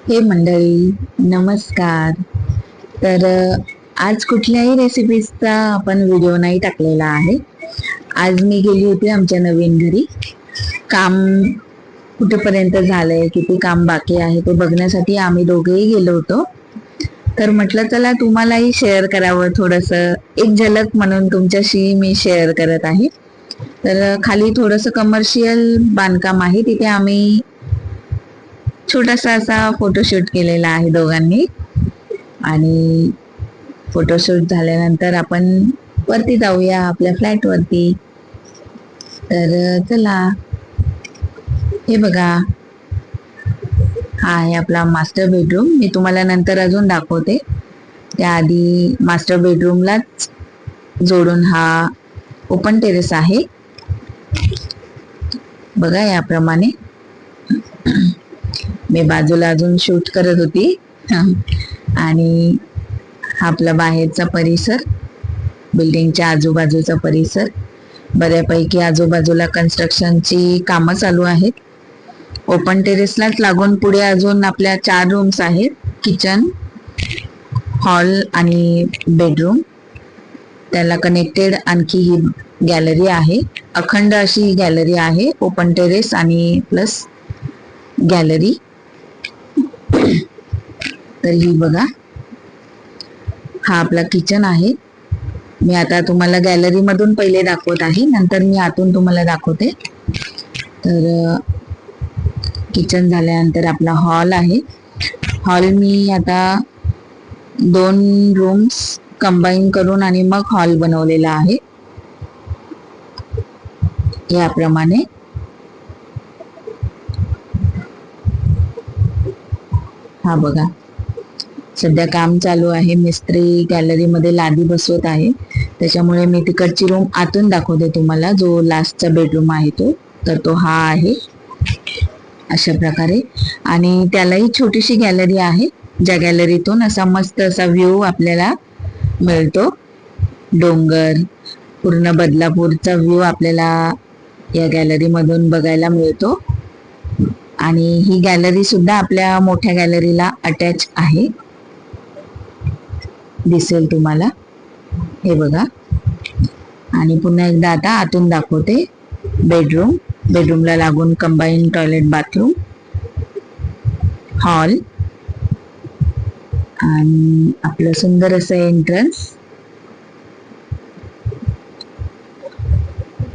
हे मंडळी नमस्कार. तर आज कुठल्याही रेसिपीजचा आपण व्हिडिओ नाही टाकलेला आहे. आज मी गेली होती आमच्या नवीन घरी. काम कुठेपर्यंत झालंय किती काम बाकी आहे ते बघण्यासाठी आम्ही दोघेही गेलो होतो. तर म्हटलं चला तुम्हालाही शेअर करावं थोडंसं. एक झलक म्हणून तुमच्याशी मी शेअर करत आहे. तर खाली थोडंसं कमर्शियल बांधकाम आहे. तिथे आम्ही छोटासा असा फोटोशूट केलेला आहे दोघांनी. आणि फोटोशूट झाल्यानंतर आपण वरती जाऊया आपल्या फ्लॅट वरती. तर चला. हे बघा. हा आहे आपला मास्टर बेडरूम मी तुम्हाला नंतर अजून दाखवते. त्याआधी मास्टर बेडरूमलाच जोडून हा ओपन टेरेस आहे. बघा याप्रमाणे. मी बाजूला अजून शूट करत होती. आणि हा आपला बाहेरचा परिसर बिल्डिंगच्या आजूबाजूचा परिसर बऱ्यापैकी आजूबाजूला कन्स्ट्रक्शनची कामं चालू आहेत. ओपन टेरेसलाच लागून पुढे अजून आपल्या चार रूम्स आहेत. किचन हॉल आणि बेडरूम त्याला कनेक्टेड आणखी ही गॅलरी आहे. अखंड अशी ही गॅलरी आहे. ओपन टेरेस आणि प्लस गॅलरी तर ही बघा. हा आपला किचन आहे. मी आता तुम्हाला गॅलरी मधून पहिले दाखवत आहे. नंतर मी आतून तुम्हाला दाखवते. तर किचन झाल्यानंतर आपला हॉल आहे. हॉल मी आता दोन रूम्स कंबाईन करून आणि मग हॉल बनवलेला आहे. याप्रमाणे. हा बघा. सध्या काम चालू आहे. मिस्त्री गॅलरीमध्ये लादी बसवत आहे. त्याच्यामुळे मी तिकडची रूम आतून दाखवते तुम्हाला. जो लास्टचा बेडरूम आहे तो. तर तो हा आहे. अशा प्रकारे. आणि त्यालाही छोटीशी गॅलरी आहे. ज्या गॅलरीतून असा मस्त असा व्ह्यू आपल्याला मिळतो. डोंगर पूर्ण बदलापूरचा व्ह्यू आपल्याला या गॅलरीमधून बघायला मिळतो. आणि ही गॅलरी सुद्धा आपल्या मोठ्या गॅलरीला अटॅच आहे. दिसेल तुम्हाला. हे बघा. आणि पुन्हा एकदा आता आतून दाखवते. बेडरूम. बेडरूमला लागून कंबाईन टॉयलेट बाथरूम हॉल आणि आपलं सुंदर असं एंट्रन्स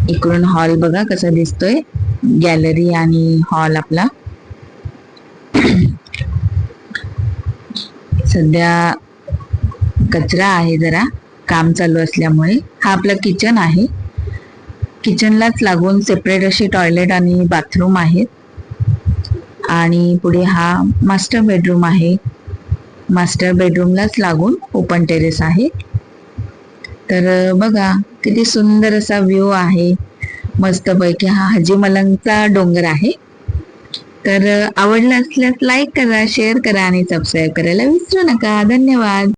इकडून हॉल बघा कसा दिसतोय. गॅलरी आणि हॉल आपला. सध्या कचरा आहे जरा. काम चालू असल्यामुळे. हा आपलं किचन आहे. किचनलाच लागून सेपरेट अशी टॉयलेट आणि बाथरूम आहेत. आणि पुढे हा मास्टर बेडरूम आहे. मास्टर बेडरूमलाच लागून ओपन टेरेस आहे. तर बघा किती सुंदर असा व्ह्यू आहे. मस्तपैकी हा हाजी मलंगचा डोंगर आहे. तर आवडलं असल्यास लाईक करा शेअर करा आणि सबस्क्राईब करायला विसरू नका. धन्यवाद.